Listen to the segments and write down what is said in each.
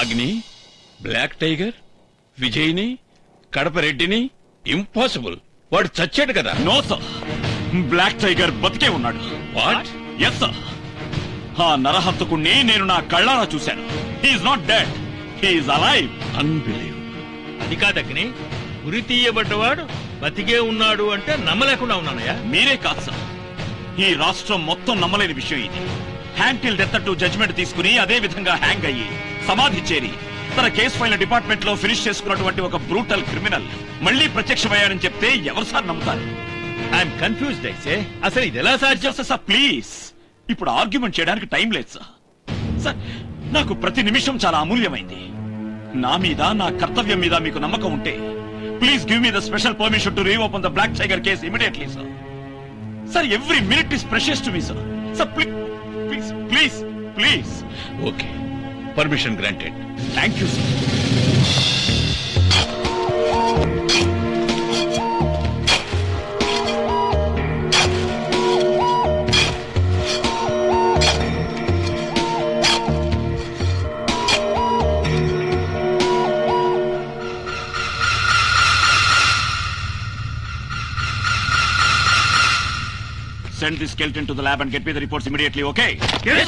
అగ్ని black tiger విజయ్ని Kadapa రెడ్డిని impossible. వాడు చచ్చాడు కదా. No sir. బ్లాక్ టైగర్ బతికే ఉన్నాడు. వాట్? Yes sir. ఆ నరహంతకుణ్ణి నేను నా కళ్ళారా చూశాను. He's not dead he's alive unbelievable అది కాదగ్ని ఉరి తీయబడ్డవాడు బతికే ఉన్నాడు అంటే నమ్మలేకుండా ఉన్నానయ్యా. మీరే కాదు సార్. ఈ రాష్ట్రం మొత్తం నమ్మలేని విషయం ఇది. హ్యాంగ్ టిల్ డెత్ అంటూ జడ్జ్మెంట్ తీసుకుని అదే విధంగా హ్యాంగ్ అయ్యి సమాధి చేరి తన కేసు ఫైల్ డిపార్ట్మెంట్లో ఫినిష్ చేసుకున్నటువంటి ఒక బ్రూటల్ క్రిమినల్ మళ్ళీ ప్రత్యక్షమయ్యాడని చెప్తే ఎవరు సార్ నమ్ముతారు? ఐఎమ్ కన్ఫ్యూజ్డ్ అయితే అసలు ఇది ఎలా సాధ్యం? Sir sir please. ఇప్పుడు ఆర్గ్యుమెంట్ చేయడానికి టైం లేదు సార్. సార్ నాకు ప్రతి నిమిషం చాలా అమూల్యమైంది. నా మీద నా కర్తవ్యం మీద మీకు నమ్మకం ఉంటే please give me the special permission to reopen the black tiger case immediately sir. Sir every minute is precious to me sir. Sir please please please please. Okay. Permission granted thank you sir Send this skeleton to the lab and get me the reports immediately, okay? Hey,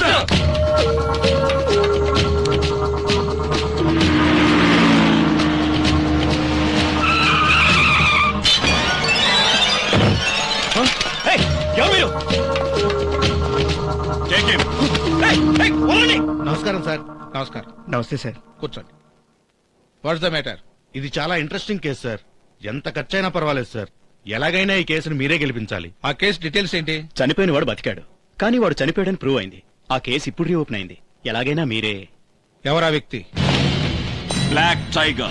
ఎవరు మీరు? వదలండి. నమస్కారం sir. నమస్కారం. నమస్తే sir. కూర్చోండి. What's the matter ఇది చాలా interesting case sir ఎంత ఖర్చైనా పర్వాలేదు సార్ ఎలాగైనా ఈ కేసును మీరే గెలిపించాలి. ఆ కేసు డీటెయిల్స్ ఏంటి? చనిపోయిన వాడు బతికాడు. కానీ వాడు చనిపోయాడని ప్రూవ్ అయింది. ఆ కేసు ఇప్పుడు రీఓపెన్ అయింది. ఎలాగైనా మీరే. ఎవరా వ్యక్తి? Tiger.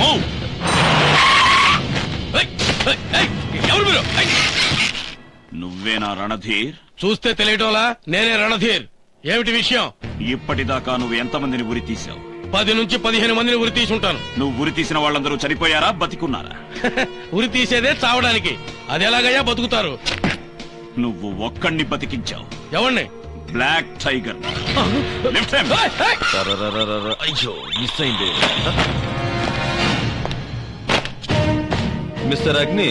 Move. ఎవరు మీరు? ఐ! నువ్వేనా రణధీర్? చూస్తే తెలియటంలా? నేనే రణధీర్. ఏమిటి విషయం? ఇప్పటిదాకా నువ్వు ఎంతమందిని ఉరి తీసావు పది నుంచి పదిహేను మందిని ఉరి తీసి ఉంటాను నువ్వు ఉరి తీసిన వాళ్ళందరూ చనిపోయారా బతికున్నారా? ఉరి తీసేదే చావడానికి. అది ఎలాగయ్యా బతుకుతారు? నువ్వు ఒక్కడిని బతికించావు. ఎవరిని బ్లాక్ టైగర్. అయ్యో మిస్ అయింది. Mister Agni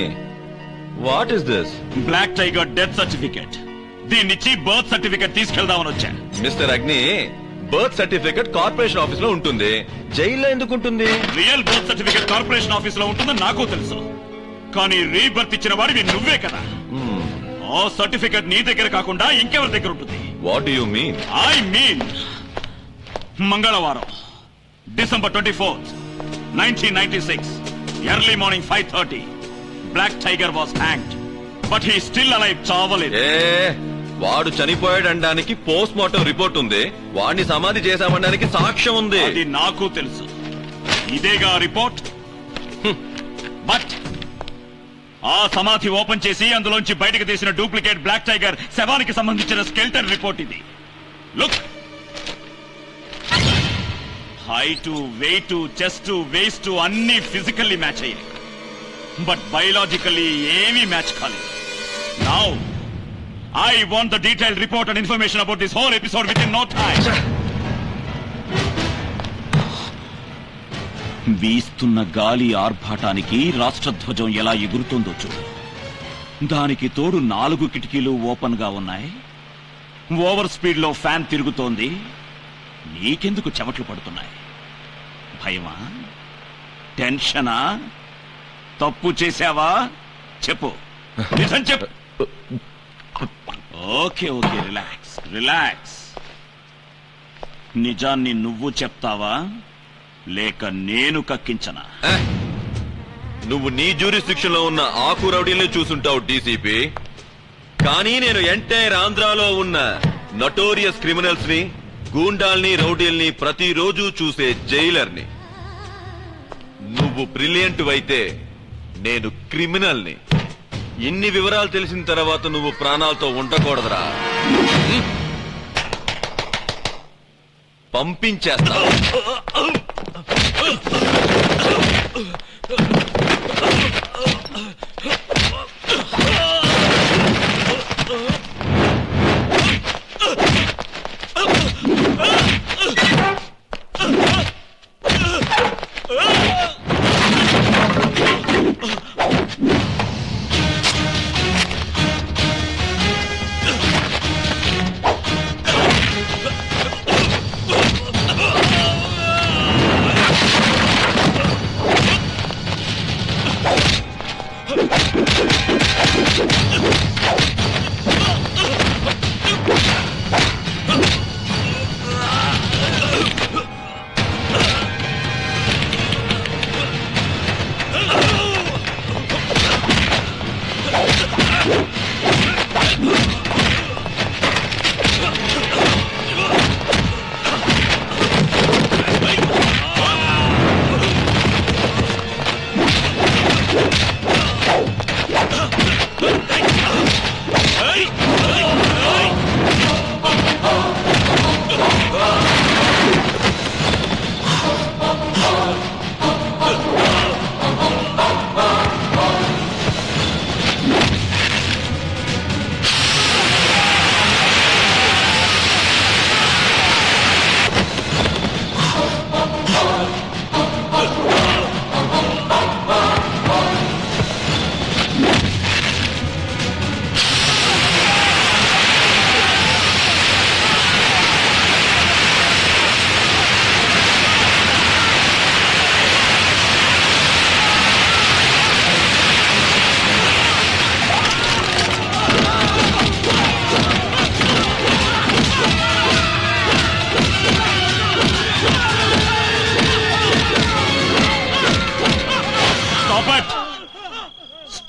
what is this black tiger death certificate దీన్నిచ్చి birth certificate తీసుకెళ్దామని వచ్చా. మిస్టర్ అగ్ని బర్త్ సర్టిఫికెట్ కార్పొరేషన్ ఆఫీస్లో ఉంటుంది. జైల్లో ఎందుకు ఉంటుంది? రియల్ బర్త్ సర్టిఫికెట్ కార్పొరేషన్ ఆఫీస్లో ఉంటుందని నాకు తెలుసు. కానీ రీబర్త్ ఇచ్చిన వాడివి నువ్వే కదా. ఆ సర్టిఫికెట్ నీ దగ్గర కాకుండా ఇంకెవరి దగ్గర ఉంటుంది? What you mean I mean మంగళవారం December twenty fourth nineteen ninety six early morning five thirty black tiger was hanged but he still alive చావలేదు. ఏ వాడు చనిపోయాడనడానికి పోస్ట్ మార్టం రిపోర్ట్ ఉంది. వాడిని సమాధి చేశామనడానికి సాక్ష్యం ఉంది. అది నాకు తెలుసు. ఇదేగా రిపోర్ట్. బట్ ఆ సమాధి ఓపెన్ చేసి అందులోంచి బయటకు తీసిన డూప్లికేట్ బ్లాక్ టైగర్ శవానికి సంబంధించిన స్కెల్టన్ రిపోర్ట్ ఇది. Look height weight chest waist అన్ని ఫిజికల్లీ మ్యాచ్ అయ్యాయి. బట్ బయలాజికల్లీ ఏమీ మ్యాచ్ కాలేదు. Now I want the detail report and information about this whole episode within no time వీస్తున్న గాలి ఆర్భాటానికి రాష్ట్రధ్వజం ఎలా ఎగురుతుందో చూడు. దానికి తోడు నాలుగు కిటికీలు ఓపెన్గా ఉన్నాయి. ఓవర్ స్పీడ్లో ఫ్యాన్ తిరుగుతోంది. నీకెందుకు చెమట్లు పడుతున్నాయి? భయమా? టెన్షనా? తప్పు చేశావా? చెప్పు. నిజం చెప్పు. ఓకే ఓకే రిలాక్స్ రిలాక్స్ నిజాన్ని నువ్వు చెప్తావా? లేక నేను కక్కించనా? నువ్వు నీ జ్యూరిస్డిక్షన్లో ఉన్న ఆకు రౌడీల్ని చూసుంటావు డీసీపీ కానీ నేను ఎంటైర్ ఆంధ్రాలో ఉన్న నటోరియస్ క్రిమినల్స్ని గూండాల్ని రౌడీల్ని ప్రతిరోజు చూసే జైలర్ని. నువ్వు బ్రిలియంట్ అయితే నేను క్రిమినల్ని ఇన్ని వివరాలు తెలిసిన తర్వాత నువ్వు ప్రాణాలతో ఉండకూడదురా. పంపించేస్తా.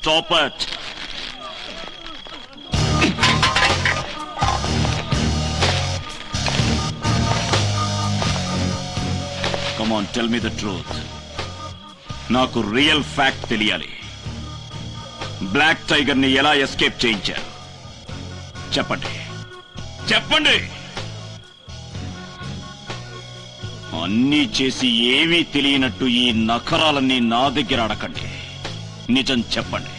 Stop it! Come come on tell me the truth నాకు రియల్ ఫ్యాక్ట్ తెలియాలి. బ్లాక్ టైగర్ని ఎలా ఎస్కేప్ చేయించారు? చెప్పండి. చెప్పండి. అన్నీ చేసి ఏమీ తెలియనట్టు ఈ నఖరాలన్నీ నా దగ్గర అడకండి. నిజం చెప్పండి.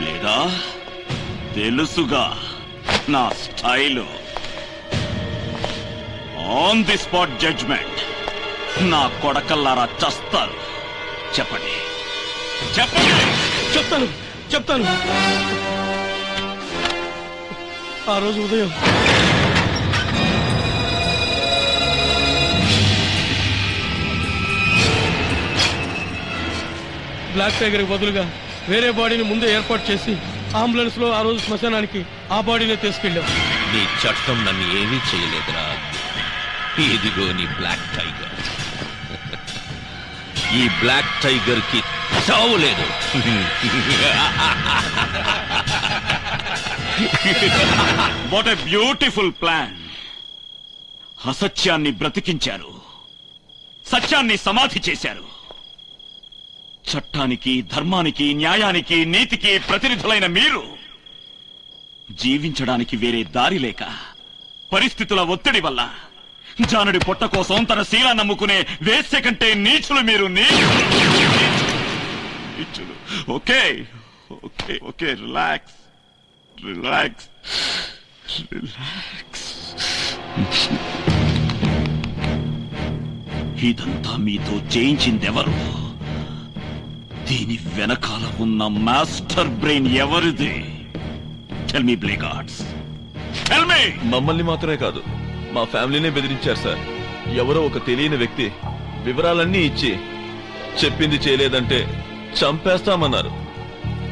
లేదా? తెలుసుగా నా style. On the spot judgment నా కొడకల్లారా చస్తారు. చెప్పండి. చెప్పండి. చెప్తాను చెప్తాను. ఆ రోజు ఉదయం బ్లాక్ టైగర్ బదులుగా వేరే బాడీని ముందే ఏర్పాటు చేసి అంబులెన్స్లో ఆ రోజు శ్మశానానికి ఆ బాడీనే తీసుకెళ్ళాం. నీ చట్టం నన్ను ఏమీ చేయలేదురా. ఇదిగో నీ బ్లాక్ టైగర్. ఈ బ్లాక్ టైగర్కి చావు లేదు. వాట్ ఎ బ్యూటిఫుల్ ప్లాన్ అసత్యాన్ని బ్రతికించారు. సత్యాన్ని సమాధి చేశారు. చట్టానికి ధర్మానికి న్యాయానికి నీతికి ప్రతినిధులైన మీరు జీవించడానికి వేరే దారి లేక పరిస్థితుల ఒత్తిడి వల్ల జానుడి పొట్ట కోసం తన శీలా నమ్ముకునే వేస్య కంటే నీచులు మీరు నీచులు. Okay. Okay. Okay. Relax. Relax. Relax. ఇదంతా మీతో చేయించిందెవరు? దీని వెనకాల ఉన్న మాస్టర్ బ్రెయిన్ ఎవరిది? టెల్ మీ బ్లే టెల్ మీ మమ్మల్ని మాత్రమే కాదు మా ఫ్యామిలీనే బెదిరించారు సార్. ఎవరో ఒక తెలియని వ్యక్తి వివరాలన్నీ ఇచ్చి చెప్పింది చేయలేదంటే చంపేస్తామన్నారు.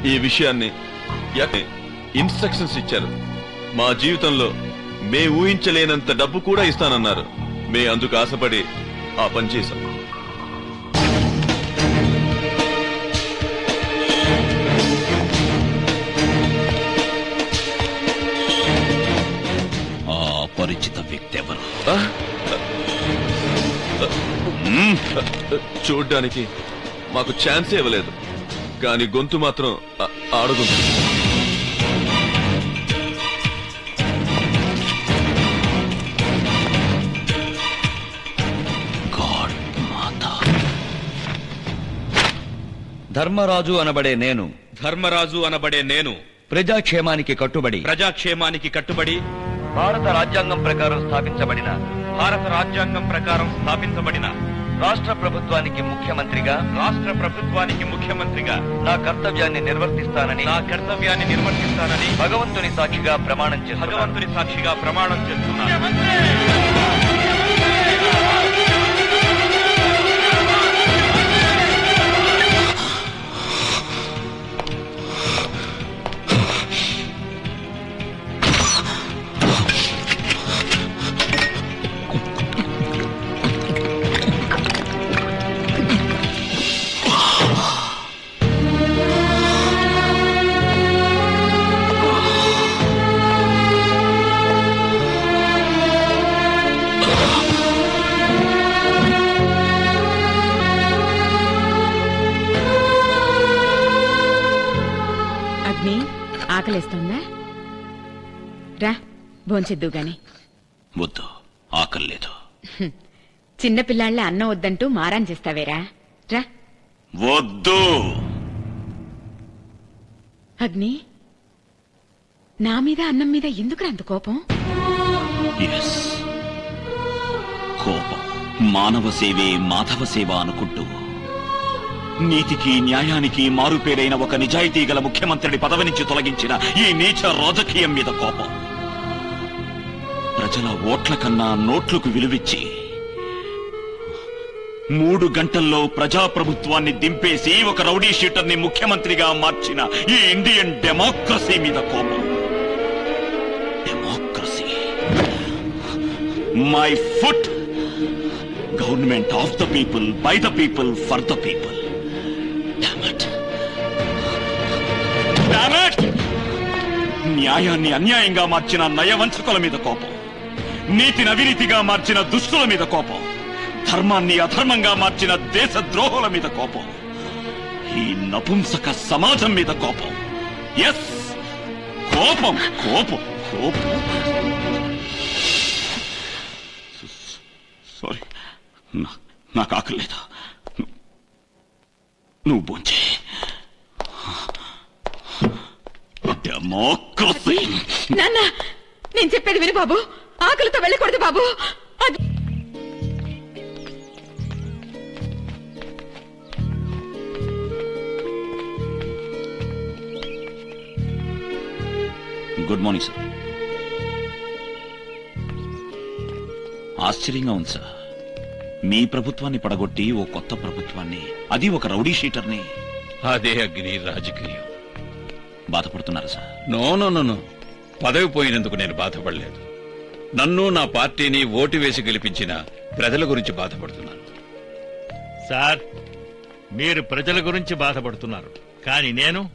ఈ విషయాన్ని ఇన్స్ట్రక్షన్స్ ఇచ్చారు. మా జీవితంలో మే ఊహించలేనంత డబ్బు కూడా ఇస్తానన్నారు. మే అందుకు ఆశపడి ఆ పని చేశాం. చూడ్డానికి మాకు ఛాన్సే ఇవ్వలేదు. కానీ గొంతు మాత్రం ఆడగొంతు ధర్మరాజు అనబడే నేను ధర్మరాజు అనబడే నేను ప్రజాక్షేమానికి కట్టుబడి ప్రజాక్షేమానికి కట్టుబడి భారత రాజ్యాంగం ప్రకారం స్థాపించబడిన భారత రాజ్యాంగం ప్రకారం స్థాపించబడిన రాష్ట్ర ప్రభుత్వానికి ముఖ్యమంత్రిగా. రాష్ట్ర ప్రభుత్వానికి ముఖ్యమంత్రిగా. నా కర్తవ్యాన్ని నిర్వర్తిస్తానని. నా కర్తవ్యాన్ని నిర్వర్తిస్తానని భగవంతుని సాక్షిగా ప్రమాణం చేస్తున్నాను. భగవంతుని సాక్షిగా ప్రమాణం చేస్తున్నాను. భోంచెద్దు గాని. వద్దు ఆకలి లేదు. చిన్నపిల్లాళ్ళ అన్నం వద్దంటూ మారాన్ చేస్తావేరా? రా. వద్దు! అగ్ని నా మీద అన్నం మీద ఎందుకు అంత కోపం? కోపం. మానవ సేవే మాధవ సేవ అనుకుంటూ. నీతికి న్యాయానికి మారుపేరైన ఒక నిజాయితీ గల ముఖ్యమంత్రిని పదవి నుంచి తొలగించిన ఈ నీచ రాజకీయం మీద కోపం. ప్రజల ఓట్ల కన్నా నోట్లకు విలువిచ్చి మూడు గంటల్లో ప్రజాప్రభుత్వాన్ని దింపేసి ఒక రౌడీ షీటర్ని ముఖ్యమంత్రిగా మార్చిన ఈ ఇండియన్ డెమోక్రసీ మీద కోపం. Democracy. My foot government of the people by the people for the people న్యాయాన్ని అన్యాయంగా మార్చిన నయవంచకుల మీద కోపం. నీతిని అవినీతిగా మార్చిన దుష్టుల మీద కోపం. ధర్మాన్ని అధర్మంగా మార్చిన దేశ ద్రోహుల మీద కోపం. ఈ నపుంసక సమాజం మీద కోపం. ఎస్ కోపం కోపం కోపం. సారీ నాకు ఆకలి నువ్వు బొంచే. డెమోక్రసీ నాన్న నేను చెప్పేది విను బాబు. ఆకలితో వెళ్ళకూడదు బాబు. అది గుడ్ మార్నింగ్ సార్ ఆశ్చర్యంగా ఉంది సార్ మీ ప్రభుత్వాన్ని పడగొట్టి ఓ కొత్త ప్రభుత్వాన్ని అది ఒక రౌడీ షీటర్ని. అదే అగ్ని రాజకీయం. బాధపడుతున్నారు sir no no no no. పదవి పోయినందుకు నేను బాధపడలేదు. నన్ను నా పార్టీని ఓటు వేసి గెలిపించిన ప్రజల గురించి బాధపడుతున్నాను. సార్ మీరు ప్రజల గురించి బాధపడుతున్నారు. కానీ నేను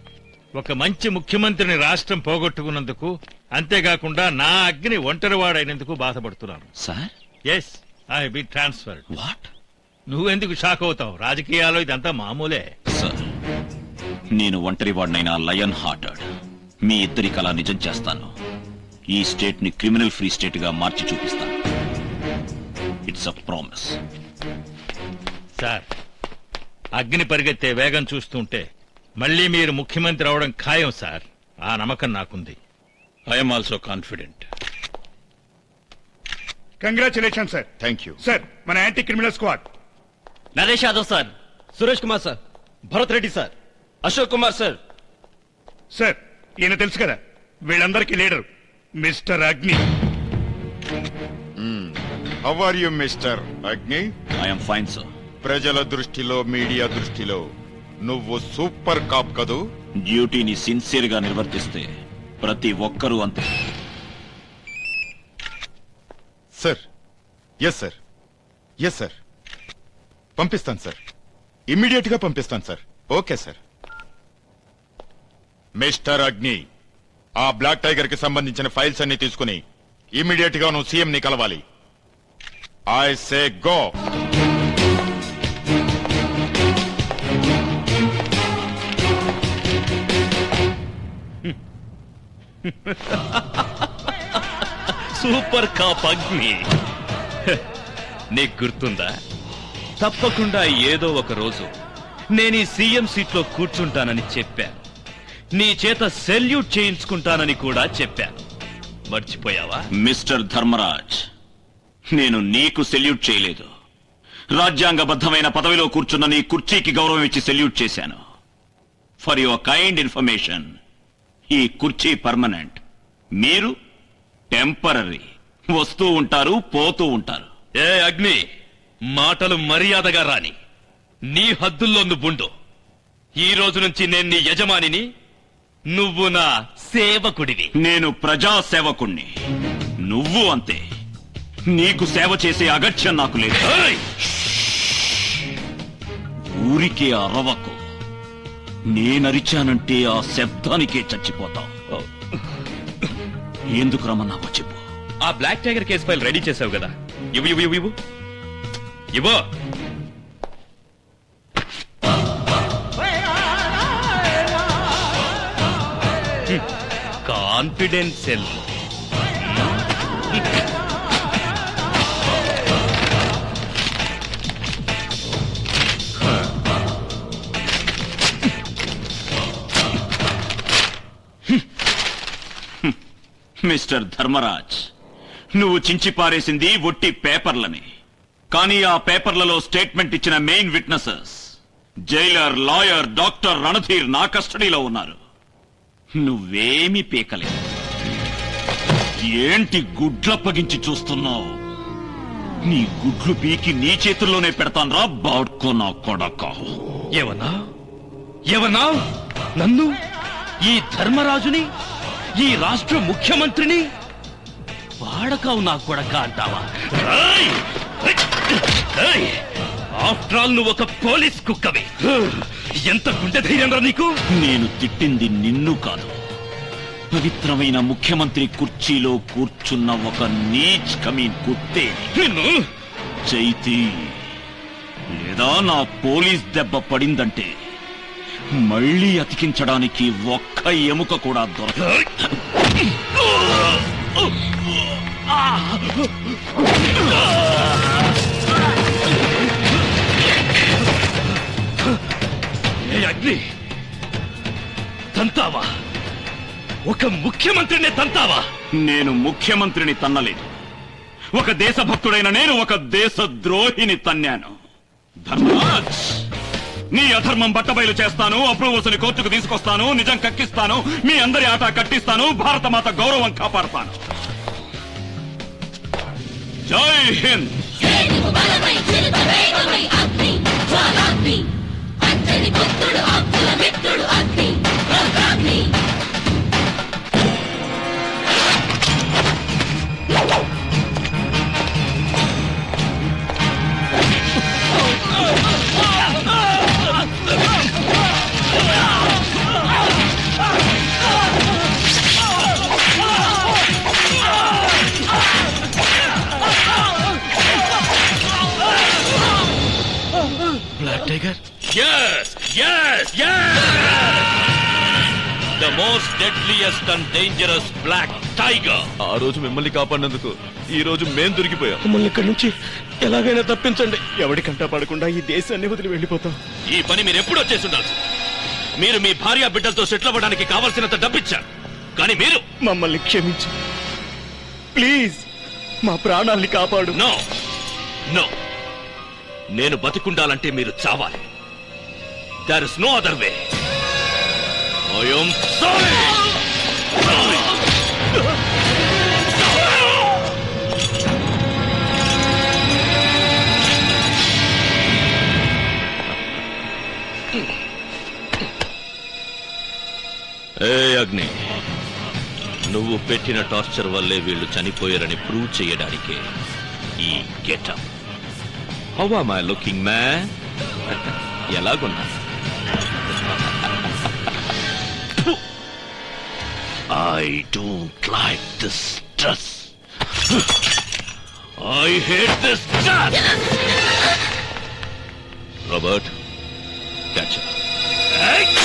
ఒక మంచి ముఖ్యమంత్రిని రాష్ట్రం పోగొట్టుకున్నందుకు అంతేకాకుండా నా అగ్ని ఒంటరివాడైనందుకు బాధపడుతున్నాను. Sir? Yes I be transferred what నువ్వెందుకు షాక్ అవుతావు? రాజకీయాల్లో ఇదంతా మామూలే. సార్ నేను ఒంటరి వాడినైనా లయన్ హార్టెడ్. మీ ఇద్దరి కళ నిజం చేస్తాను. ఈ స్టేట్ని క్రిమినల్ ఫ్రీ స్టేట్గా మార్చి చూపిస్తాను. ఇట్స్ అ ప్రామిస్ సార్ అగ్ని పరిగెత్తే వేగం చూస్తుంటే మళ్ళీ మీరు ముఖ్యమంత్రి అవడం ఖాయం సార్. ఆ నమ్మకం నాకుంది. I'm also confident congratulation sir thank you sir మన anti criminal squad Naresh Yadav sir Suresh Kumar sir Bharat Reddy sir Ashok Kumar sir. Sir ఈయన తెలుసు కదా వీళ్ళందరికీ leader. Mister Agni. How are you mister Agni? I'm fine sir ప్రజల దృష్టిలో media దృష్టిలో నువ్వు super cap కదూ? డ్యూటీని సిన్సియర్గా నిర్వర్తిస్తే ప్రతి ఒక్కరూ అంతే. Sir yes sir yes sir పంపిస్తాను సార్ ఇమ్మీడియట్గా పంపిస్తాను సార్ ఓకే సార్ మిస్టర్ అగ్ని ఆ బ్లాక్ టైగర్కి సంబంధించిన ఫైల్స్ అన్ని తీసుకుని ఇమీడియట్గా నువ్వు సీఎం ని కలవాలి. I say go super cop Agni. నీకు గుర్తుందా? తప్పకుండా ఏదో ఒక రోజు నేను ఈ సీఎం సీట్లో కూర్చుంటానని చెప్పాను నీ చేత సెల్యూట్ చేయించుకుంటానని కూడా చెప్పాను. మర్చిపోయావా? మిస్టర్ ధర్మరాజ్ నేను నీకు సెల్యూట్ చేయలేదు. రాజ్యాంగబద్ధమైన పదవిలో కూర్చున్న నీ కుర్చీకి గౌరవం ఇచ్చి సెల్యూట్ చేశాను. ఫర్ యువర్ కైండ్ ఇన్ఫర్మేషన్ ఈ కుర్చీ పర్మనెంట్ మీరు టెంపరీ వస్తూ ఉంటారు పోతూ ఉంటారు. ఏ అగ్ని మాటలు మర్యాదగా రాని. నీ హద్దుల్లో నువ్వుండు ఈ రోజు నుంచి నేను నీ యజమానిని నువ్వు నా సేవకుడివి. నేను ప్రజా సేవకుణ్ణి నువ్వు అంతే. నీకు సేవ చేసే అగత్యం నాకు లేదు! ఊరికే అరవకు. నేనరిచానంటే ఆ శబ్దానికే చచ్చిపోతావు. ఎందుకు రమ్మన్నావో చెప్పు. ఆ black tiger case file ready చేసావు కదా. ఇవ్వు ఇవ్వు ఇవ్వు ఇవ్వు. ఇవ్వు. కాన్ఫిడెన్స్ సెల్ మిస్టర్ ధర్మరాజ్ నువ్వు చించి పారేసింది ఒట్టి పేపర్లని. కానీ ఆ పేపర్లలో స్టేట్మెంట్ ఇచ్చిన main witnesses jailer lawyer doctor Randhir నా కస్టడీలో ఉన్నారు. నువ్వేమీ పీకలేదు. ఏంటి గుడ్లప్పగించి చూస్తున్నావు? నీ గుడ్లు పీకి నీ చేతుల్లోనే పెడతాన్రా బాడ్కో నా కొడక. ఏమన్నా ఏమన్నా నన్ను? ఈ ధర్మరాజుని? ఈ రాష్ట్ర ముఖ్యమంత్రిని? వాడకావు నా కొడక అంటావా? ఆఫ్టర్ ఆల్ నువ్వు ఒక పోలీస్ కుక్కవి. ఎంత గుండె ధైర్యం రా నీకు? నేను తిట్టింది నిన్ను కాదు. పవిత్రమైన ముఖ్యమంత్రి కుర్చీలో కూర్చున్న ఒక నీచ్ కమీన్ కుత్తే నిన్ను? చైతి లేదా నా పోలీస్ దెబ్బ పడిందంటే మళ్ళీ అతికించడానికి ఒక్క ఎముక కూడా దొరకదు ఏ తంతావా? ఒక ముఖ్యమంత్రిని తంతావా? నేను ముఖ్యమంత్రిని తన్నలేదు. ఒక దేశభక్తుడైన నేను ఒక దేశ ద్రోహిని తన్నాను. ధర్మరాజ్ నీ అధర్మం బట్టబయలు చేస్తాను అప్రూవల్స్ని కోర్టుకు తీసుకొస్తాను నిజం కక్కిస్తాను మీ అందరి ఆట కట్టిస్తాను భారత మాత గౌరవం కాపాడతాను. జై Hind. Most deadliest and dangerous black tiger. ఆ రోజు మిమ్మల్ని కాపాడినందుకు ఈ రోజు మేం దొరికిపోయాం. మమ్మల్ని ఇక్కడి నుంచి ఎలాగైనా తప్పించండి. ఎవరికంటా పడకుండా ఈ దేశాన్ని వదిలి వెళ్ళిపోతాం. ఈ పని మీరు ఎప్పుడో చేసి ఉండాల్సి మీరు మీ భార్య బిడ్డలతో సెటిల్ అవ్వడానికి కావలసినంత డబ్బిచ్చారు. కానీ మీరు? మమ్మల్ని క్షమించు. ప్లీజ్ మా ప్రాణాల్ని కాపాడు. నో. నో. నేను బతికుండాలంటే మీరు చావాలి. There is no other way I'm sorry ఏ అగ్ని. నువ్వు పెట్టిన టార్చర్ వల్లే వీళ్ళు చనిపోయారని ప్రూవ్ చేయడానికే ఈ getup. How am I looking man ఎలాగున్నా? I don't like this stress. I hate this stress! Robert, catch her.